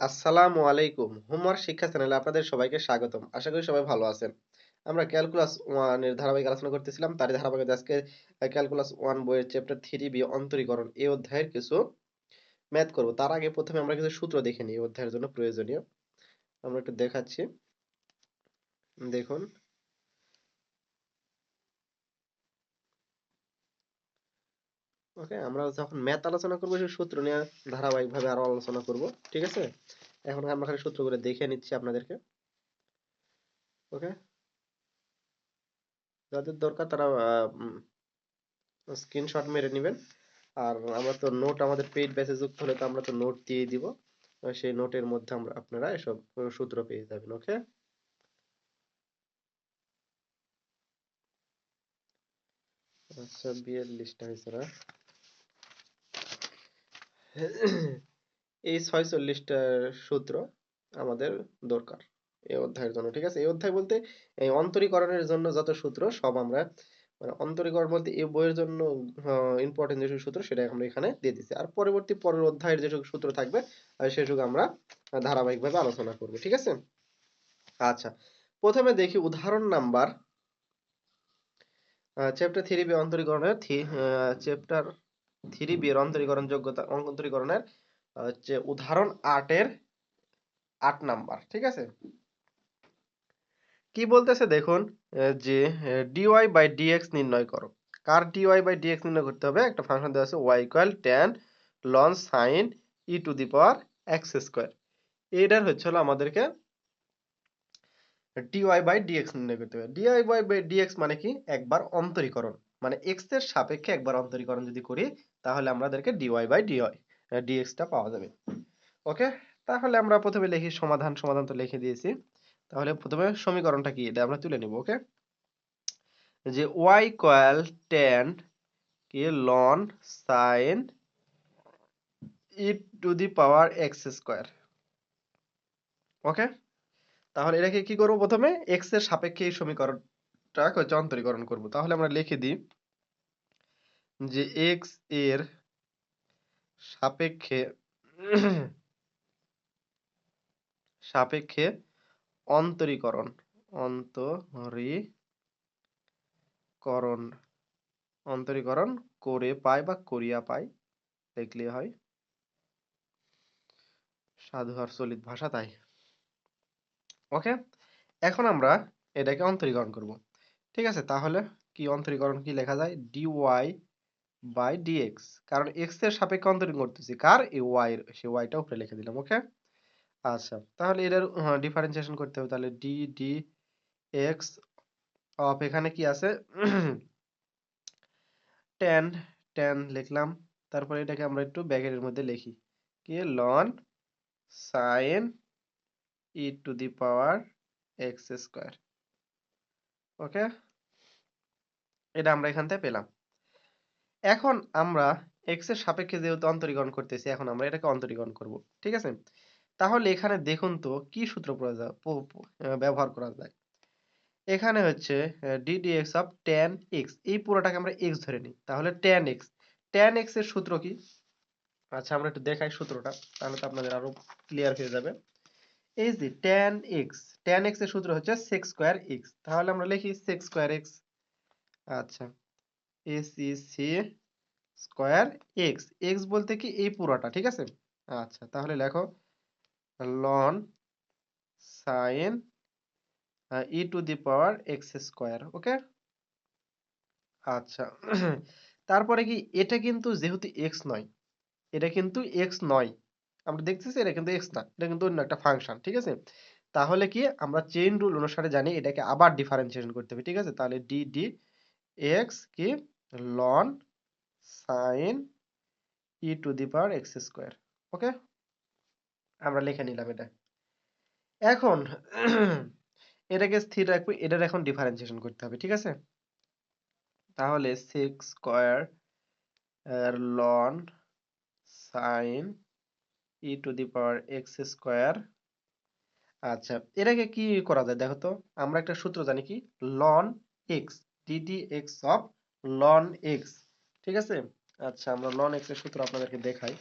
আসসালামু আলাইকুম। হোমওয়ার্ক শিক্ষা চ্যানেলে আপনাদের সবাইকে স্বাগতম। আশা করি সবাই ভালো আছেন। আমরা ক্যালকুলাস ওয়ানের ধারাবাহিক আলোচনা করতেছিলাম। তারই ধারাবাহিক আজকে ক্যালকুলাস ওয়ান বইয়ের চ্যাপ্টার থ্রি বি অন্তরীকরণ এই অধ্যায়ের কিছু ম্যাথ করব। তার আগে প্রথমে আমরা কিছু সূত্র দেখে নিই অধ্যায়ের জন্য প্রয়োজনীয়। আমরা একটু দেখাচ্ছি। দেখুন ওকে, আমরা যখন ম্যাথ আলোচনা করব, সেই সূত্র নিয়ে ধারাবাহিকভাবে আরও আলোচনা করব, ঠিক আছে? এখন আমরা খালি সূত্রগুলো দেখে নিচ্ছি আপনাদেরকে। ওকে? যাদের দরকার তারা স্ক্রিনশট মেরে নেবেন। আর আমরা তো নোট আমাদের পেইড ব্যাচে যুক্ত হলে তো আমরা তো নোট দিয়ে দিব। সেই নোটের মধ্যে আমরা, আপনারা এসব সূত্র পেয়ে যাবেন, ওকে? আচ্ছা বিয়াল্লিশটা হয়েছে না? এই ছয়চল্লিশটা সূত্র আমাদের দরকার এই অধ্যায়ের জন্য, ঠিক আছে? এই অধ্যায় বলতে এই অন্তরীকরণের জন্য যত সূত্র, সব আমরা মানে অন্তরীকরণ বলতে এই বইয়ের জন্য ইম্পর্টেন্ট যেসব সূত্র সেটা আমরা এখানে দিয়ে দিচ্ছি আর পরবর্তী পরের অধ্যায়ের যেসব সূত্র থাকবে সেসব আমরা ধারাবাহিকভাবে আলোচনা করব, ঠিক আছে? আচ্ছা প্রথমে দেখি উদাহরণ নাম্বার চ্যাপ্টার থ্রি বি অন্তরীকরণের চ্যাপ্টার থ্রি বি এর অন্তরীকরণ যোগ্যতা অন্তরীকরণের হচ্ছে উদাহরণ আটের আট নাম্বার, ঠিক আছে? কি বলতেছে দেখুন যে ডিওয়াই বাই ডিএক্স নির্ণয় করো। কার ডিওয়াই বাই ডিএক্স নির্ণয় করতে হবে? একটা ফাংশন দেওয়া আছে y equal tan ln sine e to the power x square এইটার হচ্ছে হলো আমাদেরকে ডিওয়াই বাই ডিএক্স নির্ণয় করতে হবে। ডিওয়াই বাই ডিএক্স মানে কি? একবার অন্তরীকরণ। মানে এক্সের সাপেক্ষে একবার অন্তরীকরণ যদি করি, তাহলে আমাদেরকে ডিওয়াই বাই ডিওয়াই ডিএক্সটা পাওয়া যাবে। ওকে তাহলে আমরা প্রথমে লিখি সমাধান সমাধান তো লিখে দিয়েছি। তাহলে প্রথমে সমীকরণটা কি? এটা আমরা তুলে নিব ওকে যে y ইকুয়াল tan কি ln sin e to the power x square okay তাহলে এটাকে কি করব প্রথমে? x এর সাপেক্ষে এই সমীকরণটা হচ্ছে অন্তরীকরণ করব। তাহলে আমরা লিখে দিই যে x এর সাপেক্ষে সাপেক্ষে অন্তরীকরণ অন্তরীকরণ অন্তরীকরণ করে পাই বা করিয়া পাই, দেখলে হয়। সাধু আর চলিত ভাষা তাই। ওকে এখন আমরা এটাকে অন্তরীকরণ করব। ঠিক আছে? তাহলে কি অন্তরীকরণ কি লেখা যায়? dy বাই dx কারণ x এর সাপেক্ষে অন্তরীকরণ করতেছি। কার? এই ওয়াই এর সেই y উপরে লিখে দিলাম ওকে আচ্ছা তাহলে এটার ডিফারেন্সিয়েশন করতে হবে। তাহলে ডি ডি এক্স অফ এখানে কি আছে? টেন টেন লিখলাম। তারপরে এটাকে আমরা একটু ব্যাকেটের মধ্যে লিখি। কি? Ln sine e to the power x square okay এটা আমরা এখান থেকে পেলাম। এখন আমরা এক্সের সাপেক্ষে যেহেতু অন্তরীকরণ করতেছি, এখন আমরা এটাকে অন্তরীকরণ করব, ঠিক আছে? তাহলে এখানে দেখুন তো কি সূত্র ব্যবহার করা যায়। এখানে হচ্ছে ddx অফ tan x, এই পুরোটাকে আমরা x ধরে নিই। তাহলে tan x tan x এর সূত্র কি? আচ্ছা আমরা একটু দেখাই সূত্রটা, তাহলে তো আপনাদের আরও ক্লিয়ার হয়ে যাবে। এই যে tan x tan x এর সূত্র হচ্ছে sec স্কয়ার x, তাহলে আমরা লিখি sec স্কয়ার x আচ্ছা। C স্কয়ার x x বলতে কি এই পুরোটা, ঠিক আছে? আচ্ছা তাহলে লেখো ln sine e to the power x square okay আচ্ছা তারপরে কি এটা কিন্তু যেহেতু এক্স নয়, এটা কিন্তু এক্স নয়, আমরা দেখতেছি এটা কিন্তু এক্স না, এটা কিন্তু অন্য একটা ফাংশন ঠিক আছে? তাহলে কি আমরা চেইন রুল অনুসারে জানি এটাকে আবার ডিফারেন্সিয়েশন করতে হবে, ঠিক আছে? তাহলে ডি ডি এক্স কি ln sine e to the power x square okay আমরা লিখে নিলাম এটা। এখন এটাকে স্থির রাখব, এটার এখন ডিফারেন্সিয়েশন করতে হবে, ঠিক আছে? তাহলে sec square ln sine e to the power x square আচ্ছা এটাকে কি করা যায় দেখো তো? আমরা একটা সূত্র জানি কি? লন এক্স ডিডি এক্স ঠিক আছে? আচ্ছা আমরা এর সূত্র আপনাদেরকে দেখাই।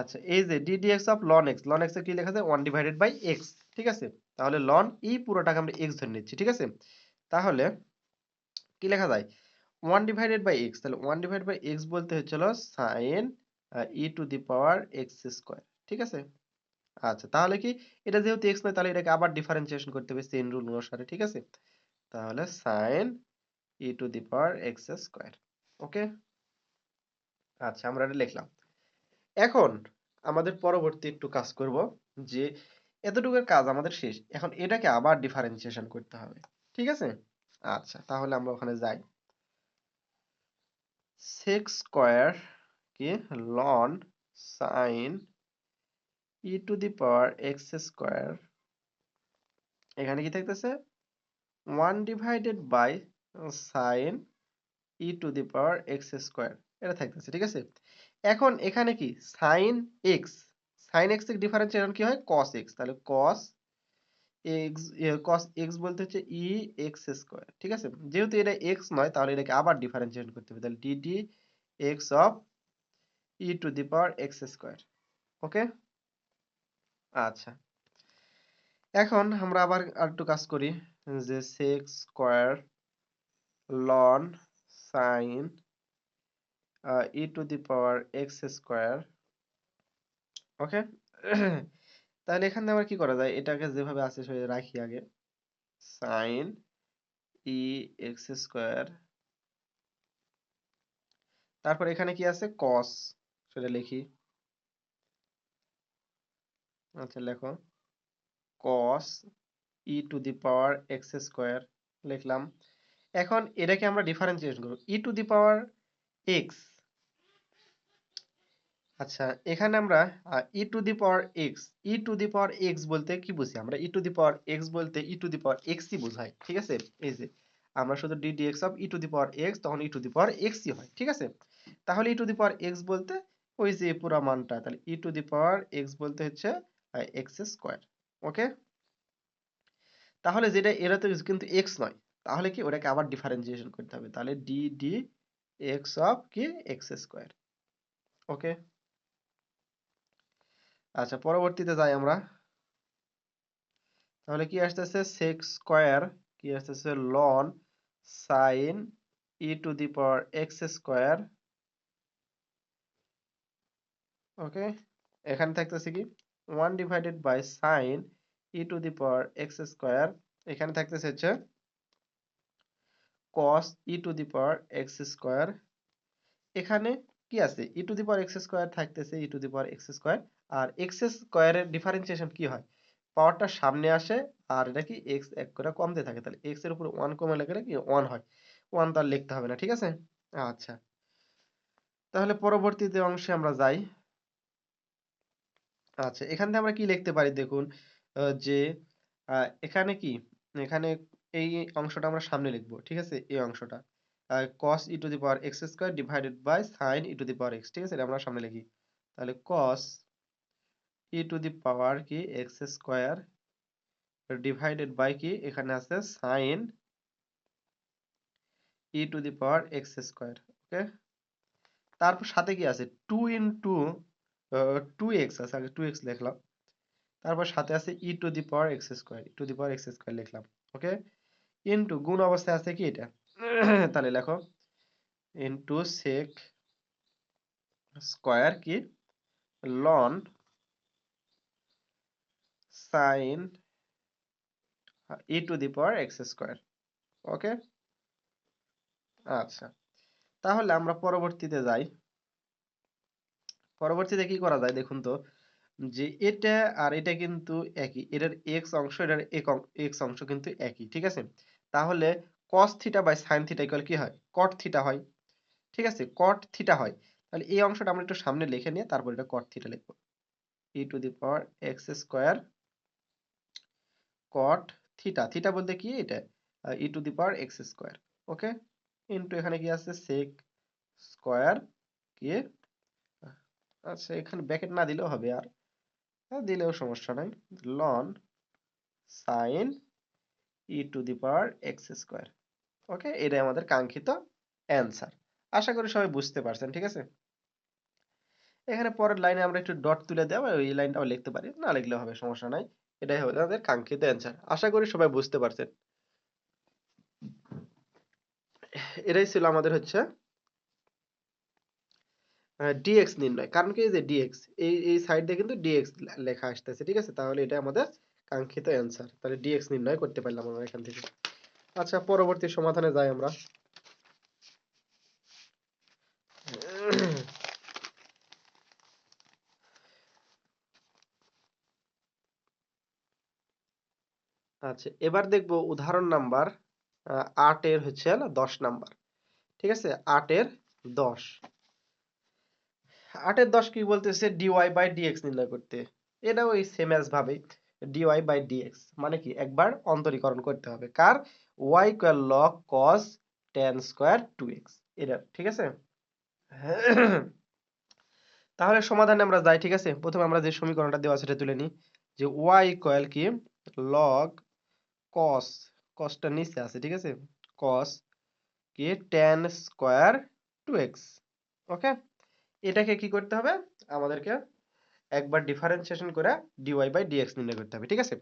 আচ্ছা এই যে d dx of ln x ln x এ কি লেখা আছে ওয়ান ডিভাইডেড বাই ঠিক আছে? তাহলে পুরোটাকে আমরা ধরে নিচ্ছি, ঠিক আছে? তাহলে কি লেখা যায়? ডিভাইডেড বাই এক্স তাহলে ওয়ান ডিভাইড বাই এক্স বলতে হচ্ছিল sine e to the power x square ঠিক আছে? আচ্ছা তাহলে কি? এটা যেহেতু এক্স নয়, তাহলে এটাকে আবার ডিফারেন্সিয়েশন করতে হবে চেইন রুল অনুসারে, ঠিক আছে? তাহলে sine e to the power x square okay আচ্ছা আমরা এটা লিখলাম। এখন আমাদের পরবর্তী একটু কাজ করব যে এতটুকুর কাজ আমাদের শেষ, এখন এটাকে আবার ডিফারেন্সিয়েশন করতে হবে, ঠিক আছে? আচ্ছা তাহলে আমরা ওখানে যাই। সেক্স স্কোয়ার কি ln sine e to the power x square এখানে কি থাকতেছে? One divided by sine e to the power x square. এটা থাকতেছে, ঠিক আছে? এখন এখানে কি? Sine x. সাইন এক্সের ডিফারেন্সিয়েশন কি হয়? Cos x. তাহলে কস এক্স কস এক্স বলতে হচ্ছে ই এক্স স্কোয়ার, ঠিক আছে? যেহেতু এটা এক্স নয়, তাহলে এটাকে আবার ডিফারেন্সিয়েশন করতে হবে। তাহলে d d x of e to the power x square, okay? আচ্ছা। এখন আমরা আবার আরেকটু কাজ করি। যে sec square ln sine e to the power x square okay তাহলে এখানে আবার কি করা যায়? এটাকে যেভাবে আছে সেভাবে রাখি আগে। সাইন ই এক্স স্কোয়ার তারপর এখানে কি আছে? কস সেটা লিখি। আচ্ছা লেখো। Cos e to the power x square লিখলাম এখন এটাকে আমরা ডিফারেন্সিয়েশন করব ই টু দি পাওয়ার এক্স আচ্ছা এখানে আমরা e to the power x e to the power x বলতে কি বুঝি আমরা e to the power x বলতে ই টু দি পাওয়ার এক্সই বোঝাই ঠিক আছে এই যে আমরা শুধু d d x of e to the power x তখন ই টু দি পাওয়ার এক্সই হয় ঠিক আছে তাহলে e to the power x বলতে ওই যে পুরো মানটা তাহলে e to the power x বলতে হচ্ছে এক্স স্কোয়ার ওকে তাহলে যেটা এরা তো কিন্তু এক্স নয়, তাহলে কি ওটাকে আবার ডিফারেন্সিয়েশন করতে হবে? তাহলে ডি ডি এক্স অফ কি এক্স স্কোয়ার ওকে আচ্ছা পরবর্তীতে যাই আমরা। তাহলে কি আসতেছে? সেক্স স্কোয়ার কি আসতেছে? Ln sine e to the power x square okay এখানে থাকতেছে কি? One divided by sine e to the power x square এখানে থাকতেছে হচ্ছে cos e to the power x square এখানে কি আছে? E to the power x square থাকতেছে e to the power x square R x স্কোয়ারের differentiation কি হয়? পাওয়ারটা সামনে আসে, আর এটা কি এক্স এক করে কমতে থাকে, তাহলে এক্সের উপর ওয়ান কমে গেলে কি ওয়ান হয়? ওয়ান তো আর লিখতে হবে না, ঠিক আছে? আচ্ছা। তাহলে পরবর্তীতে অংশে আমরা যাই। আচ্ছা এখান আমরা কি লিখতে পারি? দেখুন যে এখানে কি? এখানে এই অংশটা আমরা সামনে লিখব, ঠিক আছে? এই অংশটা। cos e to the power x square divided by sin e to the power x, ঠিক আছে? এটা আমরা সামনে লিখি। তাহলে cos e to the power কি? x স্কয়ার ডিভাইডেড বাই কি? এখানে আছে sin e to the power x square okay তারপর সাথে কি আছে? 2 ইনটু 2x আছে, আগে 2x লিখলাম। তারপর সাথে আছে e to the power x square e to the power x square লিখলাম ওকে ইনটু গুণ অবস্থায় আছে কি এটা? তাহলে লেখো ইনটু সেক স্কয়ার কি? Ln sine e to the power x square okay আচ্ছা তাহলে আমরা পরবর্তীতে যাই। পরবর্তীতে কি করা যায়? দেখুন তো যে এটা আর এটা কিন্তু একই। এটার এক্স অংশ, এটার এক্স অংশ কিন্তু একই, ঠিক আছে? তাহলে cos theta by sin theta equal কি হয়? cot থিটা হয়। ঠিক আছে? cot থিটা হয়। তাহলে এই অংশটা আমরা একটু সামনে লিখে নিয়ে তারপর এটা cot থিটা লিখব। e to the power x square cot theta theta বলতে কি এটা? e to the power x square okay into এখানে কি আছে? sec স্কয়ার কি? আচ্ছা এখানে ব্র্যাকেট না দিলেও হবে আর। দিলেও সমস্যা নাই। Ln sine e to the power x square okay এটাই আমাদের কাঙ্ক্ষিত অ্যান্সার আশা করি সবাই বুঝতে পারছেন, ঠিক আছে? এখানে পরের লাইনে আমরা একটু ডট তুলে দেওয়া ওই লাইনটাও লিখতে পারি। না লিখলেও হবে, সমস্যা নাই। এটাই হবে আমাদের কাঙ্ক্ষিত অ্যান্সার আশা করি সবাই বুঝতে পারছেন। এটাই ছিল আমাদের হচ্ছে ডিএক্স নির্ণয়। কারণ কি যে ডিএক্স এই এই সাইড দিয়ে কিন্তু ডিএক্স লেখা আসতেছে, ঠিক আছে? তাহলে এটা আমাদের কাঙ্ক্ষিত অ্যান্সার তাহলে ডিএক্স নির্ণয় করতে পারলাম আমরা এখান থেকে। আচ্ছা পরবর্তী সমাধানে যাই আমরা। আচ্ছা এবার দেখব উদাহরণ নাম্বার আট এর হচ্ছে হলো দশ নাম্বার। ঠিক আছে? আটের দশ। আটের দশ কি বলতেছে ডিওয়াই বাই ডিএক্স নির্ণয় করতে। এটাও ওই সেম অ্যাজ ভাবেই। ডিওয়াই বাই ডিএক্স মানে কি? একবার অন্তরীকরণ করতে হবে। কার? Y square log cos tan square two x এটা ঠিক আছে? তাহলে সমাধানে আমরা যাই, ঠিক আছে? প্রথমে আমরা যে সমীকরণটা দেওয়া সেটা তুলে নিই। যে ওয়াই ইকুয়াল কি? লগ কস কসটা নিচে আছে, ঠিক আছে? কস কি? Tan square two x okay এটাকে কি করতে হবে? আমাদেরকে একবার ডিফারেন্সিয়েশন করে ডিওয়াই বাই ডিএক্স নির্ণয় করতে হবে, ঠিক আছে?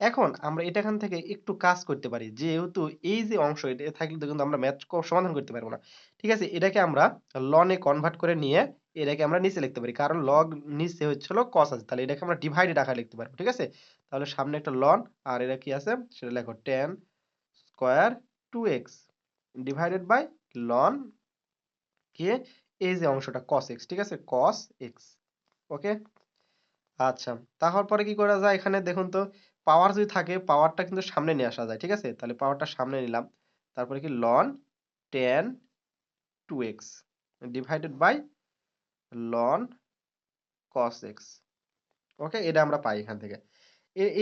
এখন আমরা এটা এখান থেকে একটু কাজ করতে পারি, যেহেতু এই যে অংশ, এটা থাকলে কিন্তু আমরা ম্যাথ সমাধান করতে পারব না, ঠিক আছে? এটাকে আমরা লনে কনভার্ট করে নিয়ে এটাকে আমরা নিচে লিখতে পারি, কারণ লগ নিচে হচ্ছিল কস আছে, তাহলে এটাকে আমরা ডিভাইডেড আকারে লিখতে পারব, ঠিক আছে? তাহলে সামনে একটা লন আর এটা কি আছে? সেটা লেখো tan square two x divided by ln কি এই যে অংশটা, cos x, ঠিক আছে? cos x ওকে আচ্ছা তাহলে পরে কি করা যায়? এখানে দেখুন তো পাওয়ার যদি থাকে পাওয়ারটা কিন্তু সামনে নিয়ে আসা যায়, ঠিক আছে? তাহলে পাওয়ারটা সামনে নিলাম। তারপরে কি? Ln tan two x divided by ln cos x okay এটা আমরা পাই এখান থেকে।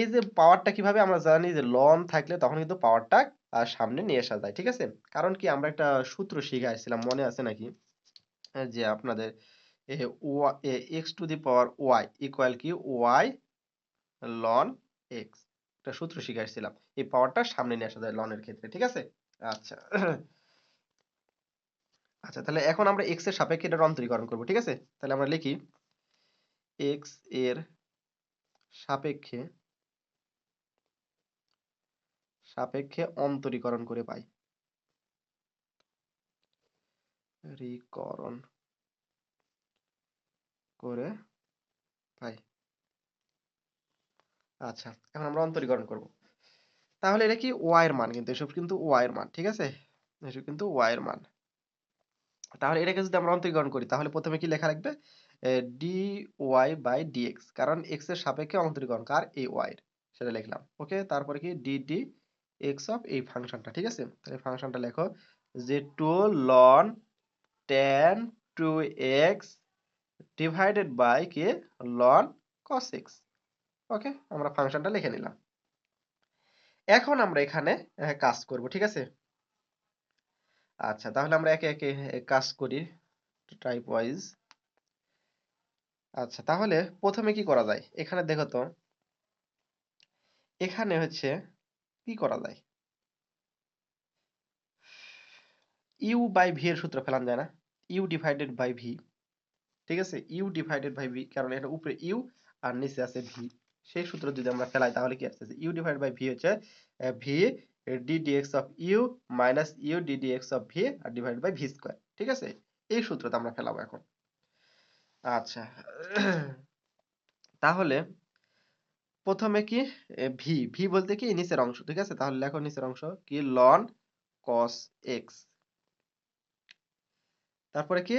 এই যে পাওয়ারটা কীভাবে আমরা জানি যে লন থাকলে তখন কিন্তু পাওয়ারটা সামনে নিয়ে আসা যায়, ঠিক আছে? কারণ কি আমরা একটা সূত্র শিখে আসছিলাম, মনে আছে নাকি? যে আপনাদের x to the power y equal কি? ওয়াই লন এক্স একটা সূত্র শিখাইছিলাম। এই পাওয়ারটা সামনে নিয়ে আসা যায় লনের ক্ষেত্রে, ঠিক আছে? আচ্ছা। আচ্ছা তাহলে এখন আমরা এক্সের সাপেক্ষে এটা অন্তরীকরণ করব, ঠিক আছে? তাহলে আমরা লিখি এক্সের সাপেক্ষে সাপেক্ষে অন্তরীকরণ করে পাই। রিকরণ করে পাই। আচ্ছা এখন আমরা অন্তরীকরণ করব। তাহলে এটা কি ওয়াই এর মান? কিন্তু এসব কিন্তু ওয়াই এর মান, ঠিক আছে? এসব কিন্তু ওয়াই এর মান। তাহলে এটাকে যদি আমরা অন্তরীকরণ করি, তাহলে প্রথমে কি লেখা লাগবে ডি ওয়াই বাই ডিএক্স কারণ এক্সের সাপেক্ষে অন্তরীকরণ কার? এই ওয়াই সেটা লিখলাম। ওকে, তারপরে কি? ডি ডি এক্স অফ এই ফাংশনটা, ঠিক আছে? তাহলে ফাংশনটা লেখো, যে two ln tan two x divided by K? Ln cos x okay আমরা ফাংশনটা লিখে নিলাম। এখন আমরা এখানে কাজ করব, ঠিক আছে? আচ্ছা তাহলে আমরা একে একে কাজ করি টাইপ ওয়াইজ আচ্ছা তাহলে প্রথমে কি করা যায়? এখানে দেখো তো, এখানে হচ্ছে কি করা যায়? ইউ বাই ভি এর সূত্র ফেলান যায় না। U divided by v. ঠিক আছে? ইউ ডিভাইডেড বাই ভি, কারণ এটা উপরে ইউ আর নিচে আছে ভি। সেই সূত্র যদি আমরা ফেলাই, তাহলে কি আসছে ইউ ডিভাইড বাই ভি হচ্ছে v d dx of u minus u d dx of v R divide by v square. ঠিক আছে? এই সূত্রটা আমরা ফেলাবো এখন। আচ্ছা। তাহলে প্রথমে কি ভি। ভি বলতে কি নিচের অংশ। ঠিক আছে? তাহলে লেখো নিচের অংশ, কি? লন কস এক্স তারপরে কি?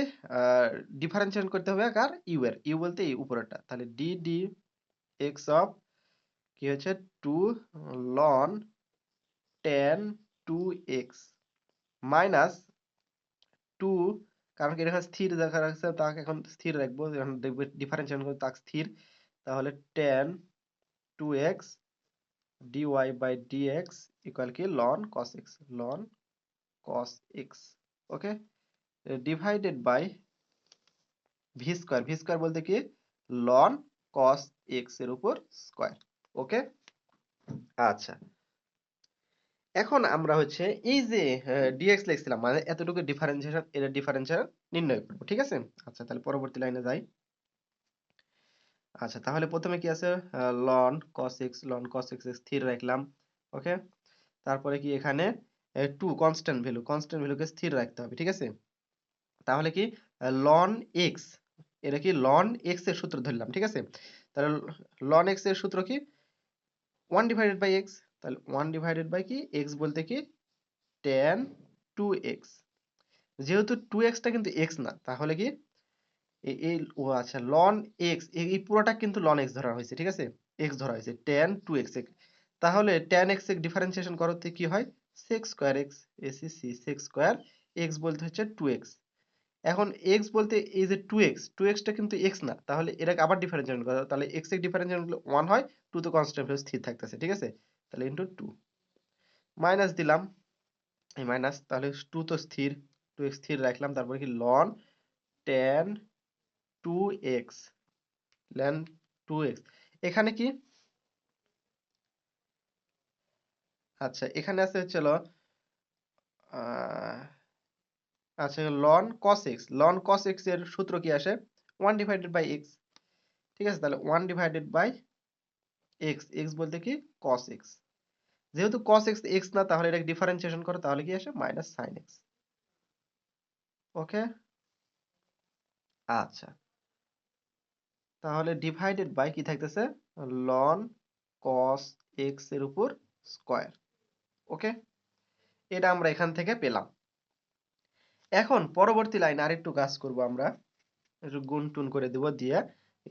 ডিফারেন্সিয়েশন করতে হবে কার? ইউ এর। ইউ বলতে এই উপরেরটা। তাহলে ডি ডি এক্স অফ কি হচ্ছে two ln tan two x minus two কারণ কি এখানে স্থির দেখা রাখছে, তাকে এখন স্থির রাখব। এখন দেখবে ডিফারেন্সিয়েশন করে তাকে স্থির। তাহলে tan two x dy by dx equal কি? Ln cos x ln cos x okay divided by v square v square বলতে কি? লন কস এক্সের উপর স্কোয়ার ওকে আচ্ছা। এখন আমরা হচ্ছে এই যে ডিএক্স লিখছিলাম মানে এতটুকু ডিফারেন্সিয়েশন এর ডিফারেন্সিয়েশন নির্ণয় করব, ঠিক আছে? আচ্ছা তাহলে পরবর্তী লাইনে যাই। আচ্ছা তাহলে প্রথমে কি আছে? Ln cos x ln cos x স্থির রাখলাম ওকে তারপরে কি এখানে টু কনস্ট্যান্ট ভ্যালু কনস্ট্যান্ট ভ্যালুকে স্থির রাখতে হবে, ঠিক আছে? তাহলে কি লন এক্স এটা কি লন এক্সের সূত্র ধরলাম, ঠিক আছে? তাহলে লন এক্সের সূত্র কি? ওয়ান ডিভাইডেড বাই এক্স তাহলে ওয়ান ডিভাইডেড বাই কি? এক্স বলতে কি? টেন টু এক্স যেহেতু টু এক্সটা কিন্তু এক্স না, তাহলে কি? এই ও আচ্ছা লন এক্স এই পুরোটা কিন্তু লন এক্স ধরা হয়েছে, ঠিক আছে? এক্স ধরা হয়েছে টেন টু এক্স তাহলে টেন এক্সের ডিফারেন্সিয়েশন করতে কি হয়? সেক্স স্কোয়ার এক্স এসি সি সেক্স স্কোয়ার এক্স বলতে হচ্ছে টু এক্স এখন এক্স বলতে এই যে টু এক্স টু এক্সটা কিন্তু এক্স না। তাহলে এটাকে আবার ডিফারেন্সিয়েশন করা তাহলে এক্সের ডিফারেন্সিয়েশন করলে ওয়ান হয় টু তো কনস্ট্যান্ট স্থির থাকতেছে, ঠিক আছে? তাহলে ইন্টু টু মাইনাস দিলাম। এই মাইনাস তাহলে টু তো স্থির। টু এক্স স্থির রাখলাম, তারপরে কি? Ln tan two x ln two x এখানে কি? আচ্ছা এখানে আছে হচ্ছে আচ্ছা ln cos x ln cos এক্সের সূত্র কি আসে? ওয়ান ডিভাইডেড বাই এক্স ঠিক আছে? তাহলে one divided by x x বলতে কি? কস এক্স যেহেতু কস এক্স এক্স না, তাহলে এটাকে ডিফারেন্সিয়েশন করো, তাহলে কি আসে? মাইনাস সাইন এক্স ওকে আচ্ছা। তাহলে ডিভাইডেড বাই কি থাকতেছে? লন কস এক্সের উপর স্কয়ার ওকে এটা আমরা এখান থেকে পেলাম। এখন পরবর্তী লাইন আরেকটু কাজ করব আমরা। একটু গুণ টুন করে দেব দিয়ে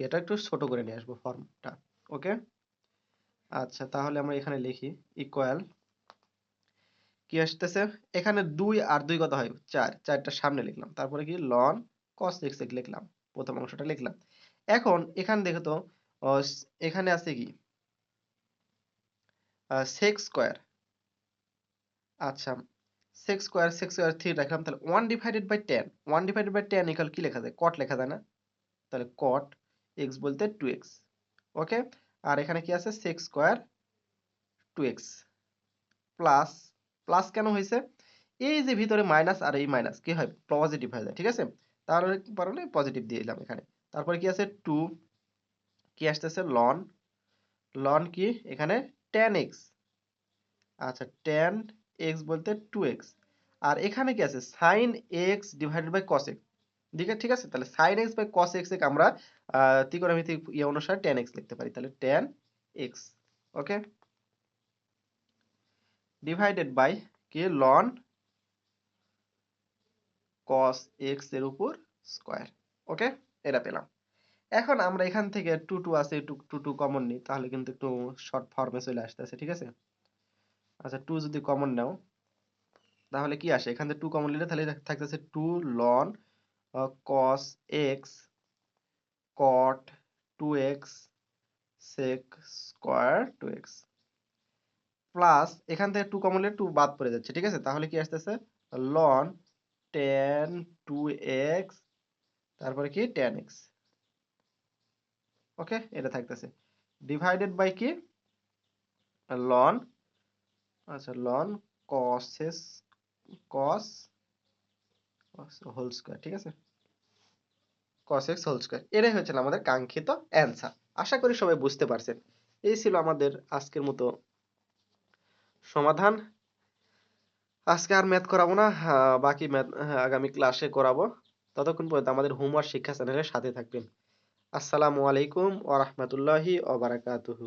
এটা একটু ছোট করে নিয়ে আসব ফর্মটা, ওকে? আচ্ছা তাহলে আমরা এখানে লিখি ইকুয়াল কি আসতেছে? এখানে দুই আর দুই কত হয়? চার, চারটা সামনে লিখলাম। তারপরে কি? লন কস এক্স লিখলাম, প্রথম অংশটা লিখলাম। এখন এখানে দেখো তো এখানে আছে কি? সেক্স স্কোয়ার আচ্ছা sec square sec square three রাখলাম, তাহলে one divided by tan one divided by tan equal কি লেখা যায়? কট লেখা যায় না? তাহলে কট এক্স বলতে টু ওকে আর এখানে কি আছে? Sec square two x plus plus কেন হয়েছে? এই যে ভিতরে মাইনাস আর এই মাইনাস কি হয়? পজিটিভ হয়ে যায়, ঠিক আছে? তার কারণে পজিটিভ দিয়ে দিলাম এখানে। তারপরে কি আছে? টু কি আসতেছে? লন লন কি? এখানে টেন এক্স আচ্ছা টেন এক্স বলতে টু এক্স আর এখানে কি আছে? Sine x divided by cos x দিকে ঠিক আছে? তাহলে sine x by cos x আমরা ত্রিকোণমিতিক ইয়ে অনুসারে টেন এক্স লিখতে পারি। তাহলে tan x okay divided by কি লন কস এক্সের উপর স্কোয়ার ওকে এটা পেলাম। এখন আমরা এখান থেকে টু টু আছে টু টু কমন নিই। তাহলে কিন্তু একটু শর্ট ফর্মে চলে আসতেছে, ঠিক আছে? আচ্ছা টু যদি কমন নাও, তাহলে কি আসে? এখান থেকে টু কমন নিলে তাহলে থাকতেছে two ln cos x cot two x sec square two x plus এখান থেকে টু কমন নিলে টু বাদ পড়ে যাচ্ছে, ঠিক আছে? তাহলে কি আসতেছে? লন টেন টু এক্স তারপরে কি? টেন এক্স ওকে এটা থাকতেছে। ডিভাইডেড বাই কি? লন আচ্ছা লন কসেস কস হোল স্কয়ার ঠিক আছে? কস এক্স হোল স্কয়ার এটাই হচ্ছে আমাদের কাঙ্ক্ষিত অ্যান্সার আশা করি সবাই বুঝতে পারছেন। এই ছিল আমাদের আজকের মতো সমাধান। আজকে আর ম্যাথ করাবো না বাকি ম্যাথ আগামী ক্লাসে করাবো। ততক্ষণ পর্যন্ত আমাদের হোমওয়ার্ক শিক্ষা চ্যানেলের সাথে থাকবেন। আসসালামু আলাইকুম ওয়া বারাকাতুহু।